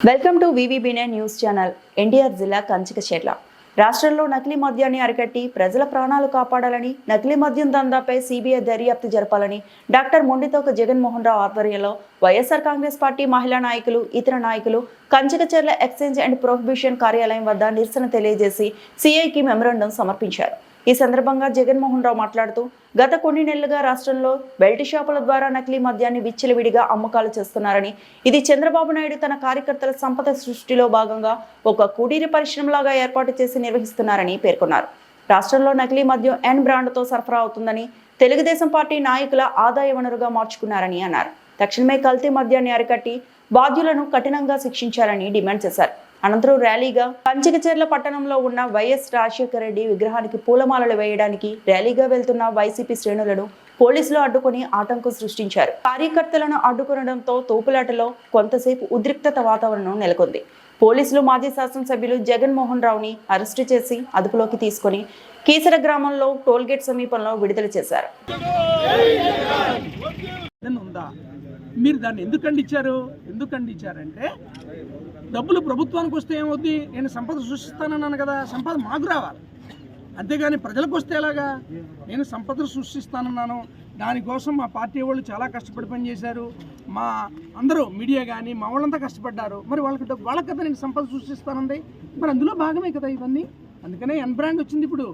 Welcome to వివిబినే news channel. NTR జిల్లా కంచికచెర్ల రాష్ట్రంలో నకిలీ మద్యాన్ని అరికట్టి ప్రజల ప్రాణాలు కాపాడాలని నకిలీ మద్యం దందాపై సిబిఐ దర్యాప్తు జరపాలని డాక్టర్ మొండితోక జగన్మోహన్ రావు ఆధ్వర్యంలో వైఎస్ఆర్ కాంగ్రెస్ పార్టీ మహిళా నాయకులు ఇతర నాయకులు కంచికచెర్ల ఎక్స్చేంజ్ అండ్ ప్రొహిబిషన్ కార్యాలయం వద్ద నిరసన తెలియజేసి సిఐకి మెమరాండం సమర్పించారు. ఈ సందర్భంగా జగన్మోహన్ రావు మాట్లాడుతూ గత కొన్ని నెలలుగా రాష్ట్రంలో బెల్ట్ షాపుల ద్వారా నకిలీ మద్యాన్ని విచ్చలవిడిగా అమ్మకాలు చేస్తున్నారని ఇది చంద్రబాబు నాయుడు తన కార్యకర్తల సంపద సృష్టిలో భాగంగా ఒక కుటీర పరిశ్రమలాగా ఏర్పాటు చేసి నిర్వహిస్తున్నారని పేర్కొన్నారు. రాష్ట్రంలో నకిలీ మద్యం ఎన్ బ్రాండ్తో సరఫరా అవుతుందని తెలుగుదేశం పార్టీ నాయకుల ఆదాయ వనరుగా మార్చుకున్నారని అన్నారు. తక్షణమే కల్తీ మద్యాన్ని అరికట్టి బాధ్యులను కఠినంగా శిక్షించాలని డిమాండ్ చేశారు. అనంతరం ర్యాలీగా పంచకచెర్ల పట్టణంలో ఉన్న వైఎస్ రాజశేఖర రెడ్డి విగ్రహానికి పూలమాలలు వేయడానికి ర్యాలీగా వెళ్తున్న వైసీపీ శ్రేణులను పోలీసులు అడ్డుకుని ఆటంకం సృష్టించారు కార్యకర్తలను అడ్డుకొనడంతో తోపులాటలో కొంతసేపు ఉద్రిక్తత వాతావరణం నెలకొంది పోలీసులు మాజీ శాసనసభ్యులు జగన్మోహన్ రావుని అరెస్టు చేసి అదుపులోకి తీసుకొని కీసర గ్రామంలో టోల్గేట్ సమీపంలో విడుదల చేశారు మీరు దాన్ని ఎందుకు ఖండించారు ఎందుకు ఖండించారంటే డబ్బులు ప్రభుత్వానికి వస్తే ఏమవుద్ది? నేను సంపద సృష్టిస్తానన్నాను కదా సంపద మాకు రావాలి. అంతేగాని ప్రజలకు వస్తే ఎలాగా? నేను సంపదను సృష్టిస్తానన్నాను. దానికోసం మా పార్టీ వాళ్ళు చాలా కష్టపడి పనిచేశారు. మా అందరూ మీడియా కానీ మా వాళ్ళంతా కష్టపడ్డారు. మరి వాళ్ళకి వాళ్ళకి కదా నేను సంపద సృష్టిస్తానంది. మరి అందులో భాగమే కదా ఇవన్నీ? అందుకనే ఎన్ బ్రాండ్ వచ్చింది ఇప్పుడు.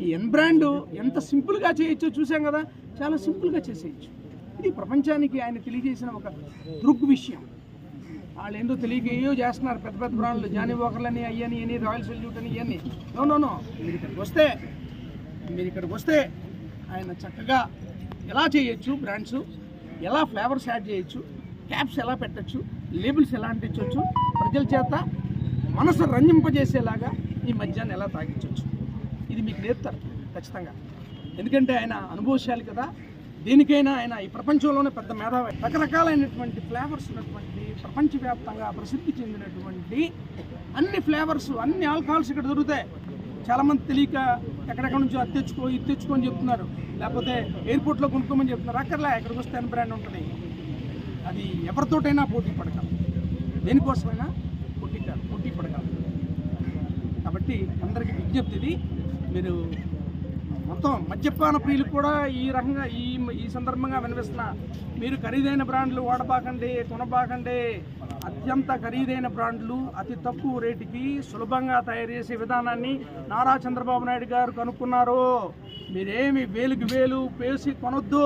ఈ ఎన్ బ్రాండ్ ఎంత సింపుల్గా చేయొచ్చో చూసాం కదా చాలా సింపుల్గా చేసేయచ్చు. ఇది ప్రపంచానికి ఆయన తెలియజేసిన ఒక దృగ్విషయం వాళ్ళు ఏందో తెలియక ఏయో చేస్తున్నారు పెద్ద పెద్ద బ్రాండ్లు జానీ వాకర్లని అయ్యని అని రాయల్ సెల్యూట్ అని ఇవన్నీ నో నో నో. మీరు ఇక్కడికి వస్తే మీరు ఇక్కడికి వస్తే ఆయన చక్కగా ఎలా చేయొచ్చు బ్రాండ్స్ ఎలా ఫ్లేవర్స్ యాడ్ చేయొచ్చు క్యాప్స్ ఎలా పెట్టచ్చు లేబుల్స్ ఎలా అంటించవచ్చు ప్రజల చేత మనసు రంజింపజేసేలాగా ఈ మధ్యాహ్నం ఎలా తాగించవచ్చు ఇది మీకు నేర్పుతారు ఖచ్చితంగా. ఎందుకంటే ఆయన అనుభవశాలి కదా. దేనికైనా ఆయన ఈ ప్రపంచంలోనే పెద్ద మేధావి. రకరకాలైనటువంటి ఫ్లేవర్స్ ఉన్నటువంటి ప్రపంచవ్యాప్తంగా ప్రసిద్ధి చెందినటువంటి అన్ని ఫ్లేవర్స్ అన్ని ఆల్కహాల్స్ ఇక్కడ దొరుకుతాయి. చాలామంది తెలియక ఎక్కడెక్కడ నుంచో అది తెచ్చుకో ఇది అని చెప్తున్నారు. లేకపోతే ఎయిర్పోర్ట్లో కొనుక్కోమని చెప్తున్నారు. అక్కర్లే ఇక్కడికి వస్తే అని బ్రాండ్ ఉంటుంది అది ఎవరితోటైనా పోటీ పడగలం దేనికోసమైనా పోటీ పోటీ పడగలం కాబట్టి అందరికీ విజ్ఞప్తి ఇది. మీరు మొత్తం మద్యపాన ప్రియులు కూడా ఈ రకంగా ఈ ఈ సందర్భంగా వినిపిస్తున్న మీరు ఖరీదైన బ్రాండ్లు వాడబాకండి కొనబాకండి. అత్యంత ఖరీదైన బ్రాండ్లు అతి తక్కువ రేటుకి సులభంగా తయారు చేసే విధానాన్ని నారా చంద్రబాబు నాయుడు గారు కనుక్కున్నారు. మీరేమి వేలుకి వేలు పేసి కొనొద్దు.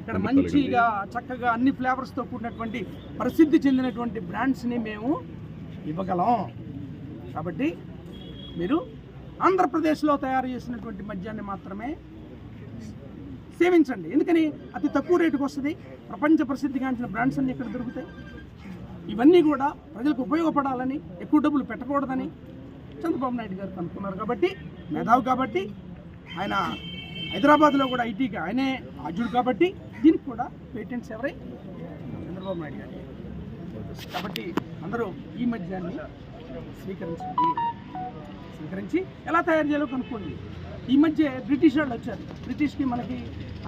ఇక్కడ మంచిగా చక్కగా అన్ని ఫ్లేవర్స్తో కూడినటువంటి ప్రసిద్ధి చెందినటువంటి బ్రాండ్స్ని మేము ఇవ్వగలం. కాబట్టి మీరు ఆంధ్రప్రదేశ్లో తయారు చేసినటువంటి మద్యాన్ని మాత్రమే సేవించండి. ఎందుకని? అతి తక్కువ రేటుకు వస్తుంది. ప్రపంచ ప్రసిద్ధిగాంచిన బ్రాండ్స్ అన్ని ఇక్కడ దొరుకుతాయి. ఇవన్నీ కూడా ప్రజలకు ఉపయోగపడాలని ఎక్కువ డబ్బులు పెట్టకూడదని చంద్రబాబు నాయుడు గారు కనుక్కున్నారు కాబట్టి మేధావు కాబట్టి ఆయన హైదరాబాద్లో కూడా ఐటీకి ఆయనే ఆజుడు కాబట్టి దీనికి కూడా పేటెంట్స్ ఎవరై? చంద్రబాబు నాయుడు గారు. కాబట్టి అందరూ ఈ మధ్యాన్ని స్వీకరించండి. స్వీకరించి ఎలా తయారు చేయాలో కనుక్కోండి. ఈ మధ్య బ్రిటిష్ వాళ్ళు వచ్చారు. బ్రిటిష్కి మనకి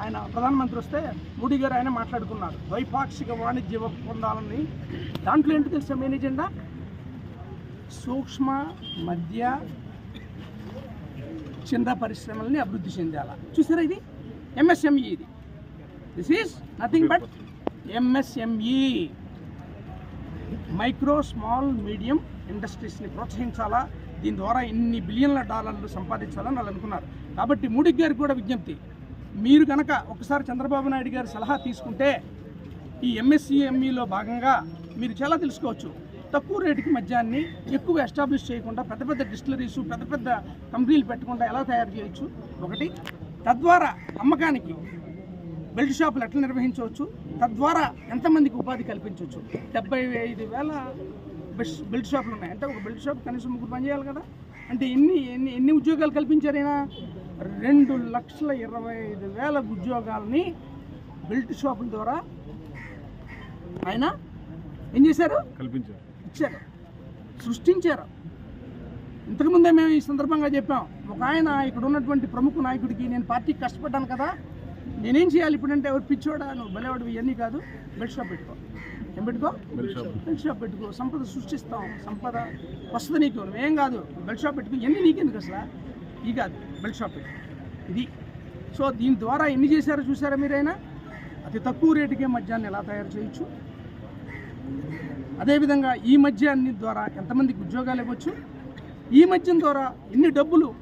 ఆయన ప్రధానమంత్రి వస్తే మోడీ గారు ఆయన మాట్లాడుకున్నారు. ద్వైపాక్షిక వాణిజ్య ఒప్పందాలని. దాంట్లో ఏంటి తెలుసా మెయిన్ ఎజెండా సూక్ష్మ మధ్య చిన్న పరిశ్రమల్ని అభివృద్ధి చెందాలా. చూసారా ఇది? ఎంఎస్ఎంఈ ఇది. This is nothing but MSME micro small medium ఇండస్ట్రీస్ని ప్రోత్సహించాలా? దీని ద్వారా ఇన్ని బిలియన్ల డాలర్లు సంపాదించాలని వాళ్ళు అనుకున్నారు. కాబట్టి మూడి గారికి కూడా విజ్ఞప్తి. మీరు కనుక ఒకసారి చంద్రబాబు నాయుడు గారి సలహా తీసుకుంటే ఈ ఎంఎస్సిఎంఈలో భాగంగా మీరు చాలా తెలుసుకోవచ్చు. తక్కువ రేటుకి మద్యాన్ని ఎక్కువ ఎస్టాబ్లిష్ చేయకుండా పెద్ద పెద్ద డిస్టిలరీస్ పెద్ద పెద్ద కంపెనీలు పెట్టకుండా ఎలా తయారు చేయొచ్చు? ఒకటి. తద్వారా అమ్మకానికి బెల్ట్ షాపులు ఎట్లా నిర్వహించవచ్చు? తద్వారా ఎంతమందికి ఉపాధి కల్పించవచ్చు? డెబ్బై ఐదు వేల బెల్ట్ షాపులు ఉన్నాయి. అంటే ఒక బెల్ట్ షాప్ కనీసం ముగ్గురు పని చేయాలి కదా? అంటే ఎన్ని ఎన్ని ఎన్ని ఉద్యోగాలు కల్పించారు ఈయన రెండు లక్షల ఇరవై ఐదు వేల ఉద్యోగాలని బెల్ట్ షాపుల ద్వారా ఆయన ఏం చేశారు? కల్పించారు. ఇచ్చారు. సృష్టించారు. ఇంతకుముందే మేము ఈ సందర్భంగా చెప్పాం. ఒక ఆయన ఇక్కడ ఉన్నటువంటి ప్రముఖ నాయకుడికి నేను పార్టీకి కష్టపడ్డాను కదా? నేనేం చేయాలి? ఇప్పుడంటే ఎవరు పిచ్చోడా? నువ్వు బలేవాడు ఇవన్నీ కాదు. బెల్ట్ షాప్ పెట్టుకో. ఏం పెట్టుకో? Belt shop. పెట్టుకో. సంపద సృష్టిస్తాం. సంపద వస్తుంది నీకు. నువ్వేం కాదు. బెల్ట్ షాప్ పెట్టుకో. ఎన్ని నీకెందుకు అసలు? ఈ కాదు. బెల్ట్ షాప్ పెట్టు ఇది. సో దీని ద్వారా ఎన్ని చేశారో చూసారా మీరైనా? అతి తక్కువ రేటుకే మద్యాన్ని ఎలా తయారు చేయొచ్చు? అదేవిధంగా ఈ మద్యాన్ని ద్వారా ఎంతమందికి ఉద్యోగాలు ఇవ్వచ్చు? ఈ మద్యం ద్వారా ఎన్ని డబ్బులు